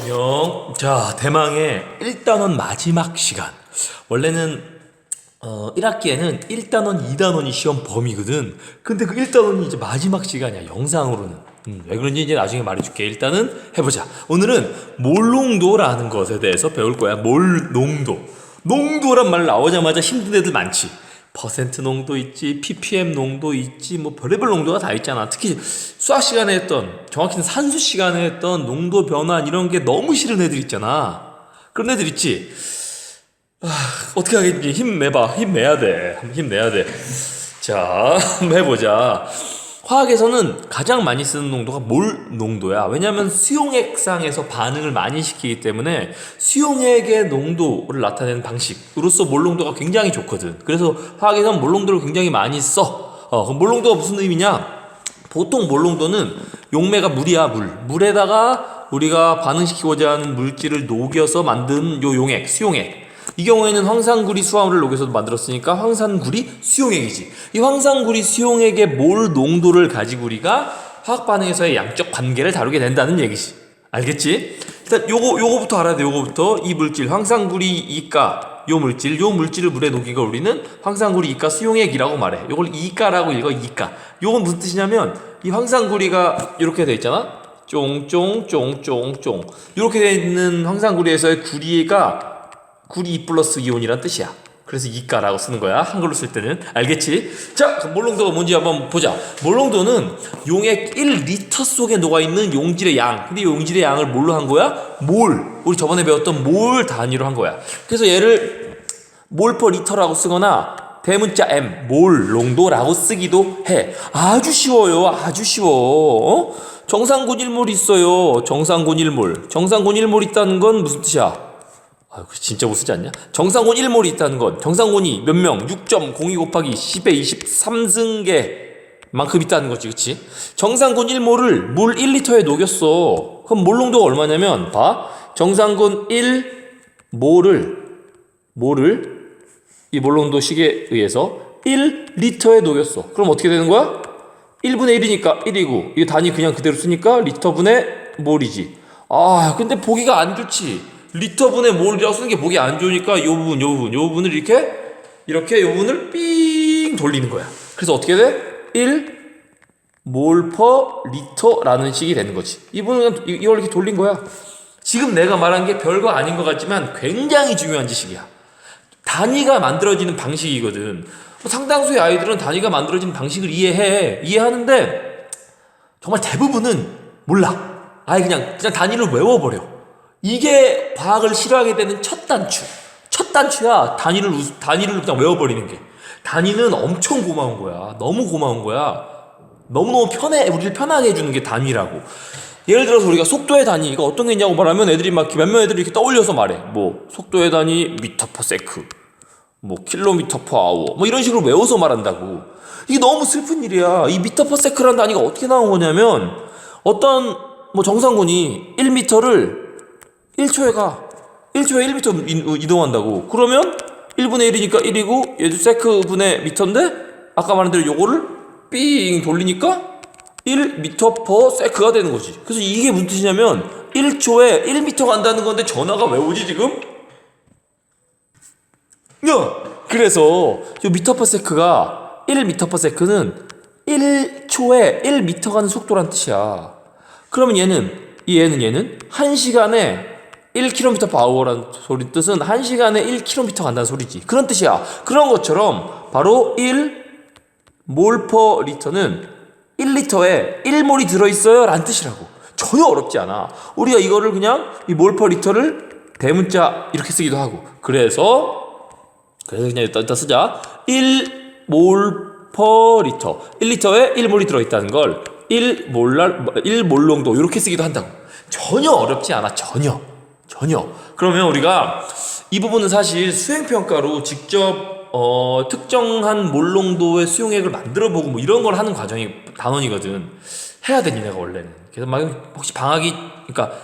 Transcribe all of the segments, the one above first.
안녕. 자, 대망의 1단원 마지막 시간. 원래는 어, 1학기에는 1단원, 2단원이 시험 범위거든. 근데 그 1단원이 이제 마지막 시간이야, 영상으로는. 음, 왜 그런지 이제 나중에 말해줄게. 일단은 해보자. 오늘은 몰농도라는 것에 대해서 배울 거야. 몰농도. 농도란 말 나오자마자 힘든 애들 많지. 퍼센트 농도 있지, ppm 농도 있지, 뭐 별의별 농도가 다 있잖아. 특히 수학 시간에 했던, 정확히는 산수 시간에 했던 농도 변환 이런 게 너무 싫은 애들 있잖아. 그런 애들 있지. 아, 어떻게 하겠니? 힘내봐. 힘내야 돼. 힘내야 돼. 자, 한번 해보자. 화학에서는 가장 많이 쓰는 농도가 몰 농도야. 왜냐하면 수용액상에서 반응을 많이 시키기 때문에 수용액의 농도를 나타내는 방식으로서 몰 농도가 굉장히 좋거든. 그래서 화학에서는 몰 농도를 굉장히 많이 써. 어, 그럼 몰 농도가 무슨 의미냐? 보통 몰 농도는 용매가 물이야 물 물에다가 우리가 반응시키고자 하는 물질을 녹여서 만든 요 용액 수용액 이 경우에는 황산구리 수화물을 녹여서 만들었으니까 황산구리 수용액이지. 이 황산구리 수용액의 몰 농도를 가지고 우리가 화학 반응에서의 양적 관계를 다루게 된다는 얘기지. 알겠지? 일단 요거 요거부터 알아야 돼 요거부터. 이 물질 황산구리 이가 요 물질 요 물질을 물에 걸 우리는 황산구리 이가 수용액이라고 말해. 요걸 이가라고 읽어 이가. 요건 무슨 뜻이냐면 이 황산구리가 이렇게 돼 있잖아. 쫑쫑쫑쫑쫑. 이렇게 돼 있는 황산구리에서의 구리가 구리 2 플러스 이온이란 뜻이야. 그래서 이가라고 쓰는 거야. 한글로 쓸 때는. 알겠지? 자 그럼 몰롱도가 뭔지 한번 보자. 몰롱도는 용액 1리터 속에 녹아있는 용질의 양. 근데 이 용질의 양을 뭘로 한 거야? 몰. 우리 저번에 배웠던 몰 단위로 한 거야. 그래서 얘를 몰 퍼 리터라고 쓰거나 대문자 M 몰농도라고 쓰기도 해. 아주 쉬워요. 아주 쉬워. 어? 정상군 1몰 있어요. 정상군 1몰. 정상군 1몰 있다는 건 무슨 뜻이야 아, 그 진짜 못 쓰지 않냐? 정상군 1몰이 있다는 건 정상군이 몇 명? 6.02 곱하기 10의 23승계 만큼 있다는 거지, 그치? 정상군 1몰을 물 1리터에 녹였어. 그럼 몰농도가 얼마냐면, 봐. 정상군 1몰을, 몰을 이 몰농도 식에 의해서 1리터에 녹였어. 그럼 어떻게 되는 거야? 1분의 1이니까 1이고, 이 단위 그냥 그대로 쓰니까 리터분의 몰이지. 아, 근데 보기가 안 좋지. 리터분의 몰이라고 쓰는 게 보기 안 좋으니까 요 부분, 요 부분, 요 부분을 이렇게, 이렇게 요 부분을 삥 돌리는 거야. 그래서 어떻게 돼? 1 몰 퍼 리터라는 식이 되는 거지. 이 부분은 이- 이걸 이렇게 돌린 거야. 지금 내가 말한 게 별거 아닌 것 같지만 굉장히 중요한 지식이야. 단위가 만들어지는 방식이거든. 뭐 상당수의 아이들은 단위가 만들어지는 방식을 이해해. 이해하는데 정말 대부분은 몰라. 아예 그냥 그냥 단위를 외워버려. 이게 과학을 싫어하게 되는 첫 단추. 첫 단추야. 단위를 우- 단위를 그냥 외워버리는 게. 단위는 엄청 고마운 거야. 너무 고마운 거야. 너무너무 편해. 우리를 편하게 해주는 게 단위라고. 예를 들어서 우리가 속도의 단위 이거 어떤 게 있냐고 말하면 애들이 막 몇몇 애들이 이렇게 떠올려서 말해. 뭐 속도의 단위 미터 퍼 세크. 뭐 킬로미터 퍼 아워 뭐 이런 식으로 외워서 말한다고 이게 너무 슬픈 일이야 이 미터 퍼 세크라는 단위가 어떻게 나온 거냐면 어떤 뭐 정상군이 1미터를 1초에 가 1초에 1미터 이동한다고 그러면 1분의 1이니까 1이고 얘도 세크분의 미터인데 아까 말한 대로 요거를 삥 돌리니까 1미터 퍼 세크가 되는 거지 그래서 이게 무슨 뜻이냐면 1초에 1미터 간다는 건데 전화가 왜 오지 지금? 야! 그래서 요 미터 퍼 세크가 1 미터 퍼 세크는 1초에 1 미터 가는 속도란 뜻이야. 그러면 얘는 이 얘는 얘는 1시간에 1km per hour라는 소리 뜻은 1시간에 1km 간다는 소리지. 그런 뜻이야. 그런 것처럼 바로 1 몰 퍼 리터는 1리터에 1몰이 들어있어요 라는 뜻이라고. 전혀 어렵지 않아. 우리가 이거를 그냥 이 몰 퍼 리터를 대문자 이렇게 쓰기도 하고. 그래서 그래서 그냥 일단, 일단 쓰자. 1몰 퍼 리터. 1리터에 1몰이 들어있다는 걸 1몰 1몰농도 이렇게 쓰기도 한다고. 전혀 어렵지 않아. 전혀. 전혀. 그러면 우리가 이 부분은 사실 수행 평가로 직접 어, 특정한 몰농도의 수용액을 만들어 보고 뭐 이런 걸 하는 과정이 단원이거든. 해야 되니 내가 원래는. 그래서 막 혹시 방학이 그러니까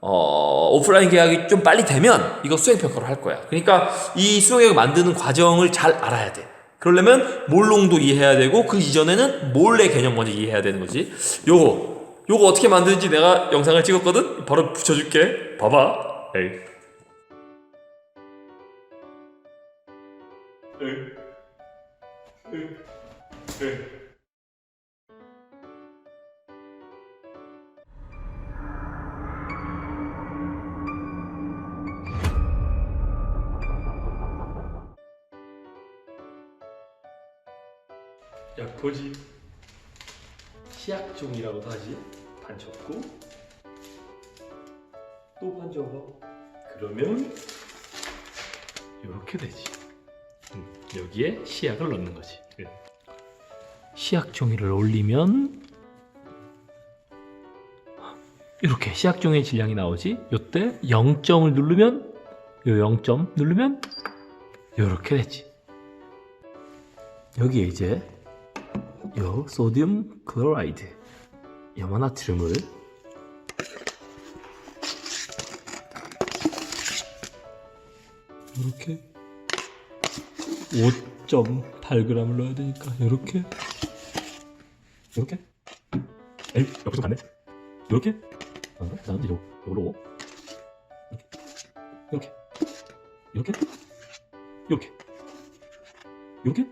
어, 오프라인 계약이 좀 빨리 되면 이거 수행평가로 할 거야. 그러니까 이 수행계획 만드는 과정을 잘 알아야 돼. 그러려면 몰롱도 이해해야 되고 그 이전에는 몰래 개념 먼저 이해해야 되는 거지. 요거 요거 어떻게 만드는지 내가 영상을 찍었거든. 바로 붙여줄게. 봐봐. 에이. 약포지. 시약종이라고도 하지? 반 접고 또반 접어? 그러면 이렇게 되지. 음, 여기에 시약을 넣는 거지. 예. 시약 종이를 올리면 이렇게 시약 종이의 질량이 나오지. 요때 0점을 누르면 요 0점 누르면 이렇게 되지. 여기에 이제 요 소디움 클로라이드 염화나트륨을 이렇게? 5.8g을 넣어야 되니까 이렇게? 이렇게? 에이 옆에 좀 갔네? 이렇게? 어, 그다음 이제 요 요로 이렇게. 이렇게. 이렇게. 이렇게.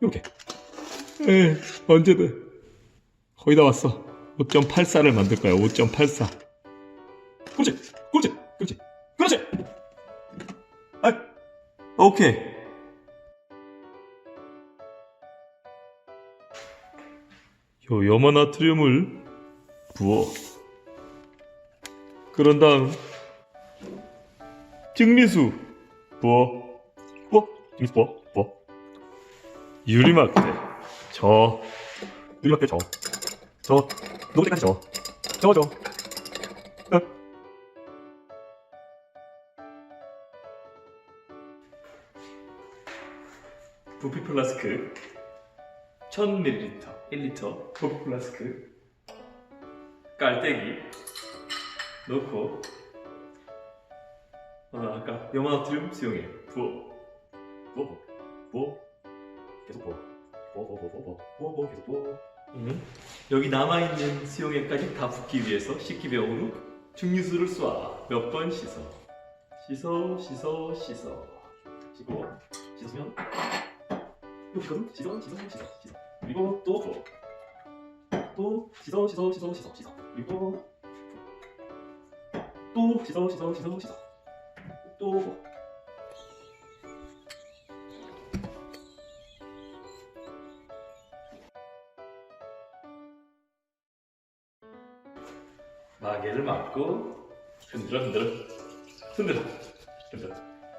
이렇게. 에 언제든 거의 다 왔어. 5.84를 만들 거야 5.84 그렇지 그렇지 그렇지. 그렇지. 아 오케이. 요 염화나트륨을 부어. 그런 다음 증리수 부어. 부어. 증리수 부어. 부어. 유리막대. 저. 유리막대 저. 저. 녹을 때까지 저. 저 저. 부피 플라스크. 1000ml 1리터. 부피 플라스크. 깔때기. 넣고. 어, 아까 염화나트륨 수용해. 부어. 부어 부어. 계속 부어. 부어 부어 부어 부어. 부어 부어 계속 부어. 응? 여기 남아있는 수용액까지 다 붓기 위해서 식기병으로 증류수를 쏴. 몇 번 씻어? 씻어 씻어 씻어. 씻고. 씻으면 여기거든 씻어 씻어 씻어 씻어 그리고 또 부어 또 씻어 씻어 씻어 씻어 씻어 그리고 또 씻어 씻어 씻어 씻어 또 부어 마개를 막고 흔들어 흔들어. 흔들어. 흔들어.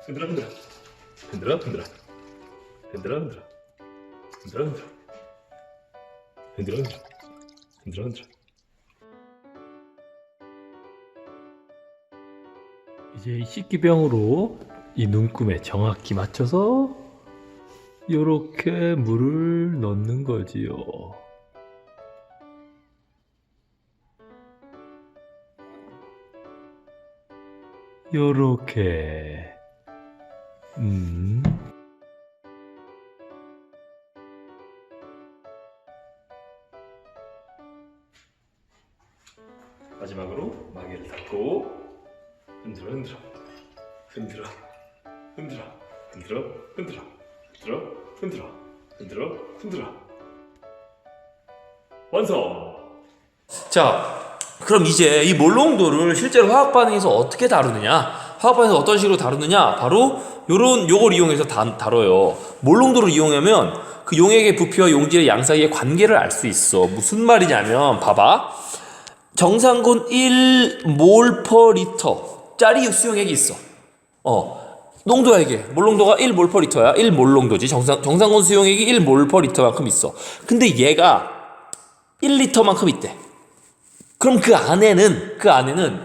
흔들어 흔들어. 흔들어 흔들어. 흔들어 흔들어 흔들어 흔들어 흔들어 흔들어 흔들어 흔들어 이제 이 씻기병으로 이 눈금에 정확히 맞춰서 이렇게 물을 넣는 거지요. 요렇게. 음 자 그럼 이제 이 몰롱도를 실제로 화학 반응에서 어떻게 다루느냐? 화학 반응에서 어떤 식으로 다루느냐? 바로 요런 요걸 이용해서 다, 다뤄요. 몰롱도를 이용하면 그 용액의 부피와 용질의 양 사이의 관계를 알 수 있어. 무슨 말이냐면 봐봐. 정상군 1몰 퍼 리터 짜리 수용액이 있어. 어. 농도야 이게. 몰롱도가 1몰 퍼 리터야. 1몰롱도지. 정상 정상군 수용액이 1몰 퍼 리터만큼 있어. 근데 얘가 1리터만큼 있대. 그럼 그 안에는 그 안에는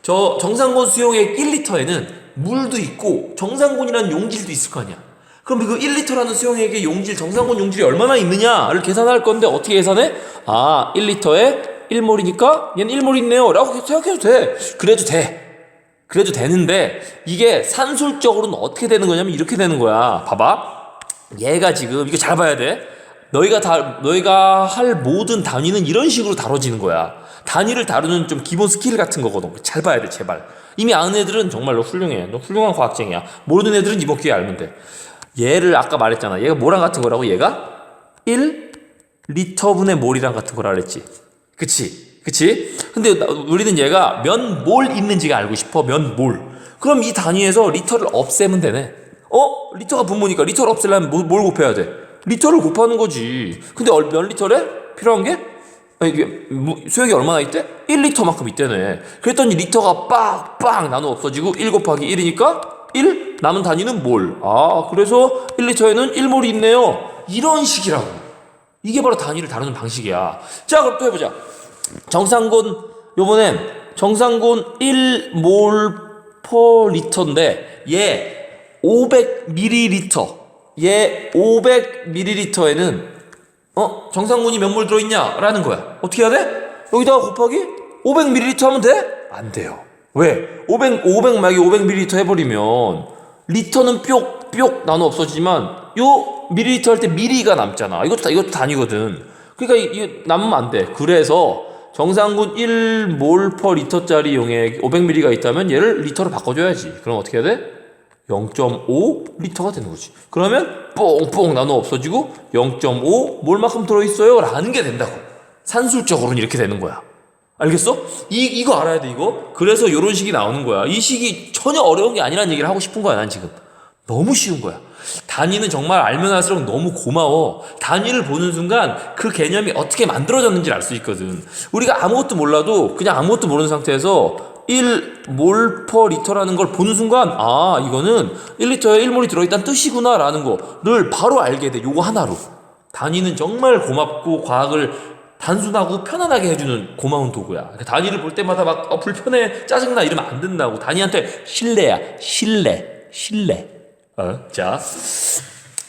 저 정상군 수용액 1리터에는 물도 있고 정상군이라는 용질도 있을 거 아니야. 그럼 그 1리터라는 수용액의 용질 정상군 용질이 얼마나 있느냐를 계산할 건데 어떻게 계산해? 아 1리터에 1몰이니까 얘는 1몰 있네요. 라고 생각해도 돼. 그래도 돼. 그래도 되는데 이게 산술적으로는 어떻게 되는 거냐면 이렇게 되는 거야. 봐봐. 얘가 지금 이거 잘 봐야 돼. 너희가 다 너희가 할 모든 단위는 이런 식으로 다뤄지는 거야. 단위를 다루는 좀 기본 스킬 같은 거거든. 잘 봐야 돼, 제발. 이미 아는 애들은 정말로 훌륭해. 너 훌륭한 과학쟁이야. 모르는 애들은 이번 기회에 알면 돼. 얘를 아까 말했잖아. 얘가 뭐랑 같은 거라고? 얘가 1 리터분의 몰이랑 같은 거라 그랬지. 그치? 그치? 근데 나- 우리는 얘가 몇몰 있는지가 알고 싶어. 몇 몰. 그럼 이 단위에서 리터를 없애면 되네. 어? 리터가 분모니까 리터를 없애려면 뭐- 뭘 곱해야 돼? 리터를 곱하는 거지. 근데 얼- 몇 리터래? 필요한 게? 이게 뭐- 수역이 얼마나 있대? 1리터만큼 있대네. 그랬더니 리터가 빡빡 나눠 없어지고 1 곱하기 1이니까 1 남은 단위는 몰. 아, 그래서 1리터에는 1몰이 있네요. 이런 식이라고. 이게 바로 단위를 다루는 방식이야. 자, 그럼 또 해보자. 정상곤, 요번엔 정상곤 1몰 퍼 리터인데, 얘 500ml, 얘 500ml에는 어? 정상군이 몇 몰 들어있냐? 라는 거야. 어떻게 해야 돼? 여기다가 곱하기 500ml 하면 돼? 안 돼요. 왜? 500, 500 막이 500ml 해버리면 리터는 뾱뾱 나눠 없어지지만 요 밀리리터 할 때 미리가 남잖아. 이것도, 다- 이것도 단위거든. 그러니까 이- 이게 남으면 안 돼. 그래서 정상군 1몰 퍼 리터짜리 용액 500ml가 있다면 얘를 리터로 바꿔줘야지. 그럼 어떻게 해야 돼? 0.5 리터가 되는 거지. 그러면 뽕뽕 나눠 없어지고 0.5 몰만큼 들어있어요 라는 게 된다고. 산술적으로는 이렇게 되는 거야. 알겠어? 이, 이거 알아야 돼, 이거. 그래서 이런 식이 나오는 거야. 이 식이 전혀 어려운 게 아니라는 얘기를 하고 싶은 거야, 난 지금. 너무 쉬운 거야. 단위는 정말 알면 할수록 너무 고마워. 단위를 보는 순간 그 개념이 어떻게 만들어졌는지 알 수 있거든. 우리가 아무것도 몰라도 그냥 아무것도 모르는 상태에서 1몰 퍼 리터라는 걸 보는 순간 아 이거는 1리터에 1몰이 들어있다는 뜻이구나 라는 거를 바로 알게 돼 요거 하나로 단위는 정말 고맙고 과학을 단순하고 편안하게 해주는 고마운 도구야 단위를 볼 때마다 막 어, 불편해 짜증나 이러면 안 된다고 단위한테 신뢰야 신뢰 신뢰 어? 자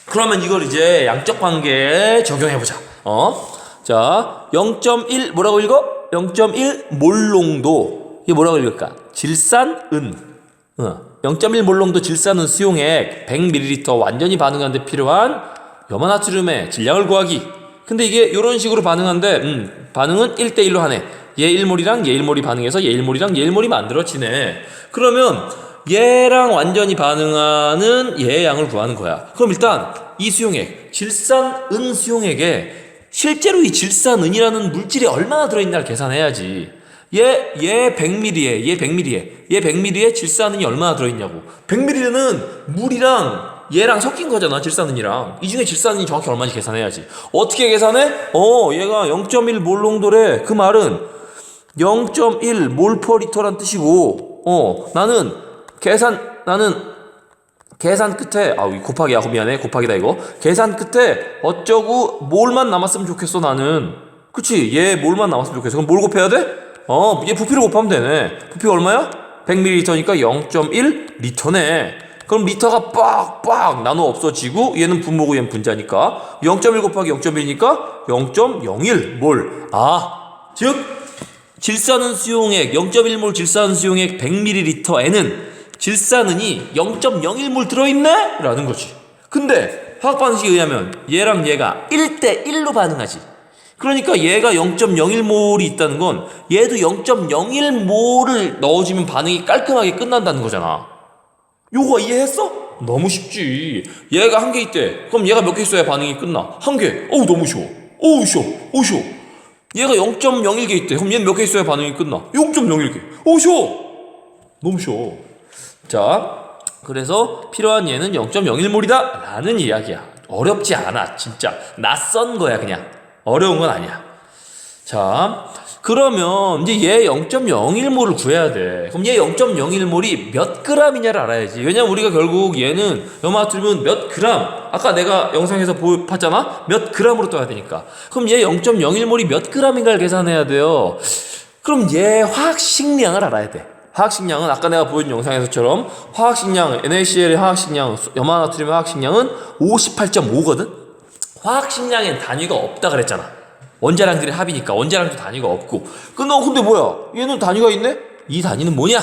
그러면 이걸 이제 양적 관계에 적용해 보자. 어? 자, 0.1 뭐라고 읽어? 0.1 몰농도. 이게 뭐라고 읽을까? 질산은. 어. 0.1 몰농도 질산은 수용액 100ml 완전히 반응하는데 필요한 염화나트륨의 질량을 구하기. 근데 이게 이런 식으로 반응하는데 음, 반응은 1대1로 하네. 얘 1몰이랑 얘 1몰이 반응해서 얘 1몰이랑 얘 1몰이 만들어지네. 그러면 얘랑 완전히 반응하는 얘의 양을 구하는 거야. 그럼 일단 이 수용액, 질산은 수용액에 실제로 이 질산은이라는 물질이 얼마나 들어있나를 계산해야지. 얘, 얘 100ml에, 얘 100ml에, 얘 100ml에 질산은이 얼마나 들어있냐고. 100ml는 물이랑 얘랑 섞인 거잖아, 질산은이랑. 이 중에 질산은이 정확히 얼마인지 계산해야지. 어떻게 계산해? 어, 얘가 0.1 몰농도래. 그 말은 0.1 몰퍼 리터란 뜻이고, 어, 나는 계산, 나는 계산 끝에, 아, 이 곱하기야, 미안해. 곱하기다, 이거. 계산 끝에 어쩌고 몰만 남았으면 좋겠어, 나는. 그치? 얘 몰만 남았으면 좋겠어. 그럼 뭘 곱해야 돼? 어, 얘 부피를 곱하면 되네. 부피가 얼마야? 100ml니까 0.1 리터네. 그럼 리터가 빡빡 나눠 없어지고 얘는 분모고 얘는 분자니까 0.1 곱하기 0.1이니까 0.01 몰. 아, 즉 질산은 수용액 0.1몰 질산은 수용액 100ml에는 질산은이 0.01몰 들어있네? 라는 거지. 근데 화학 반응식에 의하면 얘랑 얘가 1대 1로 반응하지. 그러니까 얘가 0.01몰이 있다는 건 얘도 0.01몰을 넣어주면 반응이 깔끔하게 끝난다는 거잖아. 요거 이해했어? 너무 쉽지. 얘가 한 개 있대. 그럼 얘가 몇 개 있어야 반응이 끝나? 한 개. 어우 너무 쉬워. 어우 쉬워. 어우 쉬워. 얘가 0.01개 있대. 그럼 얘는 몇 개 있어야 반응이 끝나? 0.01개. 어우 쉬워. 너무 쉬워. 자, 그래서 필요한 얘는 0.01몰이다 라는 이야기야. 어렵지 않아, 진짜. 낯선 거야, 그냥. 어려운 건 아니야. 자, 그러면 이제 얘 0.01몰을 구해야 돼. 그럼 얘 0.01몰이 몇 그램이냐를 알아야지. 왜냐면 우리가 결국 얘는 염화나트륨은 몇 그램, 아까 내가 영상에서 보, 봤잖아? 몇 그램으로 떠야 되니까. 그럼 얘 0.01몰이 몇 그램인가를 계산해야 돼요. 그럼 얘 화학 식량을 알아야 돼. 화학 식량은 아까 내가 보여준 영상에서처럼 화학 식량, NaCl의 화학 식량, 염화나트륨의 화학 식량은 58.5거든? 화학 식량엔 단위가 없다 그랬잖아. 원자량들의 합이니까 원자량도 단위가 없고 근데, 근데 뭐야 얘는 단위가 있네? 이 단위는 뭐냐?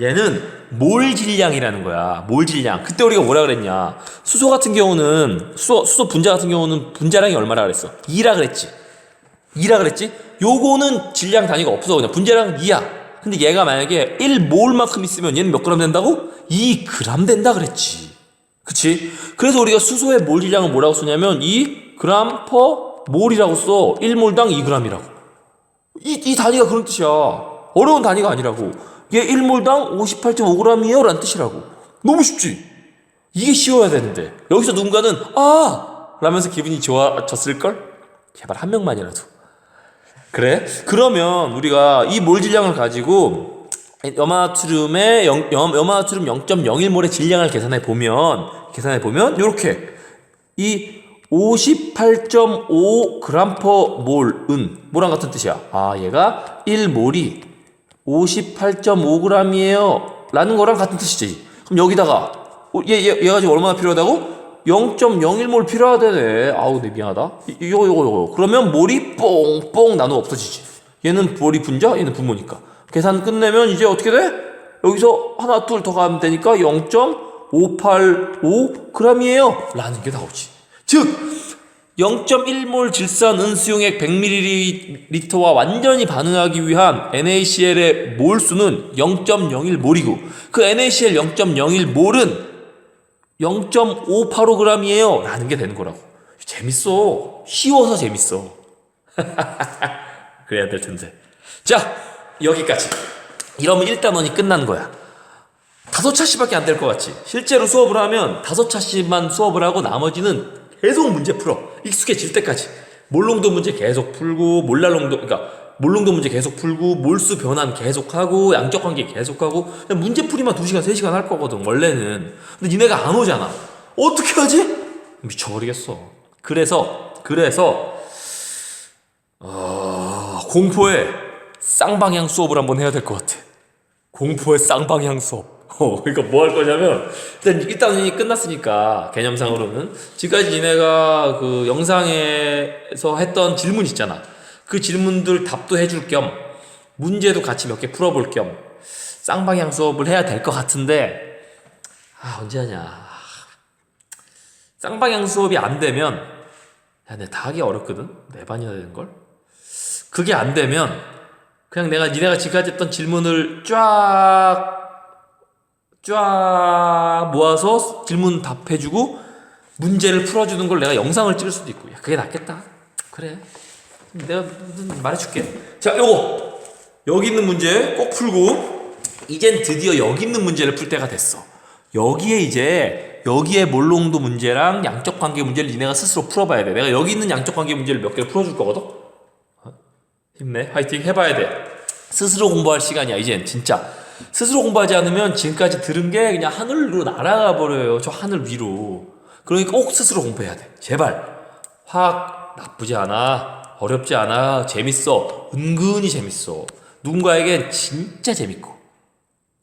얘는 몰 질량이라는 거야 몰 질량 그때 우리가 뭐라 그랬냐 수소 같은 경우는 수소, 수소 분자 같은 경우는 분자량이 얼마라 그랬어? 2라 그랬지 2라 그랬지? 요거는 질량 단위가 없어 그냥 분자량은 2야 근데 얘가 만약에 1몰만큼 있으면 얘는 몇 그램 된다고? 2g 된다 그랬지 그치? 그래서 우리가 수소의 몰 질량은 뭐라고 쓰냐면 2g per 몰이라고 써 1몰당 2g이라고 이, 이 단위가 그런 뜻이야 어려운 단위가 아니라고 얘 1몰당 58.5g이에요 라는 뜻이라고 너무 쉽지? 이게 쉬워야 되는데 여기서 누군가는 아! 라면서 기분이 좋아졌을걸? 제발 한 명만이라도 그래? 그러면 우리가 이 몰 질량을 가지고 염화나트륨의 영, 염, 염화나트륨 0.01몰의 질량을 계산해 보면 계산해 보면 이렇게. 이 58.5g per 몰은 뭐랑 같은 뜻이야? 아 얘가 1몰이 58.5g이에요. 라는 거랑 같은 뜻이지. 그럼 여기다가 어, 얘, 얘, 얘가 지금 얼마나 필요하다고? 0.01몰 필요하다네. 아우 내 미안하다. 이- 이거 이거 이거 그러면 몰이 뽕뽕 나눠 없어지지. 얘는 몰이 분자? 얘는 분모니까 계산 끝내면 이제 어떻게 돼? 여기서 하나 둘 더 가면 되니까 0.585g이에요. 라는 게 나오지. 즉 0.1몰 질산 은수용액 100ml와 완전히 반응하기 위한 NaCl의 몰수는 0.01몰이고 그 NaCl 0.01몰은 0.585g이에요. 라는 게 되는 거라고. 재밌어. 쉬워서 재밌어. 그래야 될 텐데. 자 여기까지. 이러면 1단원이 끝난 거야. 다섯 차씩밖에 안 될 것 같지. 실제로 수업을 하면 다섯 차씩만 수업을 하고 나머지는 계속 문제 풀어. 익숙해질 때까지. 몰롱도 문제 계속 풀고 몰랄롱도 그러니까 몰롱도 문제 계속 풀고 몰수 변환 계속하고 양적 관계 계속하고 그냥 문제 풀이만 2시간 3시간 할 거거든 원래는. 근데 니네가 안 오잖아. 어떻게 하지? 미쳐버리겠어. 그래서 그래서 어, 공포의 쌍방향 수업을 한번 해야 될 것 같아 공포의 쌍방향 수업. 어, 그러니까 뭐 할 거냐면 일단 일단 이 끝났으니까 개념상으로는 지금까지 니네가 그 영상에서 했던 질문 있잖아. 그 질문들 답도 해줄 겸 문제도 같이 몇 개 풀어볼 겸 쌍방향 수업을 해야 될 것 같은데 아 언제 하냐. 쌍방향 수업이 안 되면 야, 내다 하기 어렵거든. 네 반이나 되는 걸. 그게 안 되면 그냥 내가 니네가 지금까지 했던 질문을 쫙, 쫙 모아서 질문 답해주고 문제를 풀어주는 걸 내가 영상을 찍을 수도 있고. 야, 그게 낫겠다. 그래. 내가 말해줄게. 자, 요거. 여기 있는 문제 꼭 풀고, 이젠 드디어 여기 있는 문제를 풀 때가 됐어. 여기에 이제, 여기에 몰롱도 문제랑 양적 관계 문제를 니네가 스스로 풀어봐야 돼. 내가 여기 있는 양적 관계 문제를 몇 개를 풀어줄 거거든? 힘내. 화이팅. 해봐야 돼. 스스로 공부할 시간이야 이젠 진짜. 스스로 공부하지 않으면 지금까지 들은 게 그냥 하늘로 날아가 버려요 저 하늘 위로. 그러니까 꼭 스스로 공부해야 돼. 제발. 화학 나쁘지 않아. 어렵지 않아. 재밌어. 은근히 재밌어. 누군가에겐 진짜 재밌고.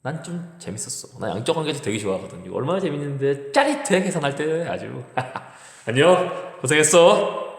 난 좀 재밌었어. 나 양적 관계도 되게 좋아하거든 이거 얼마나 재밌는데 짜릿해 계산할 때 아주. 안녕. 고생했어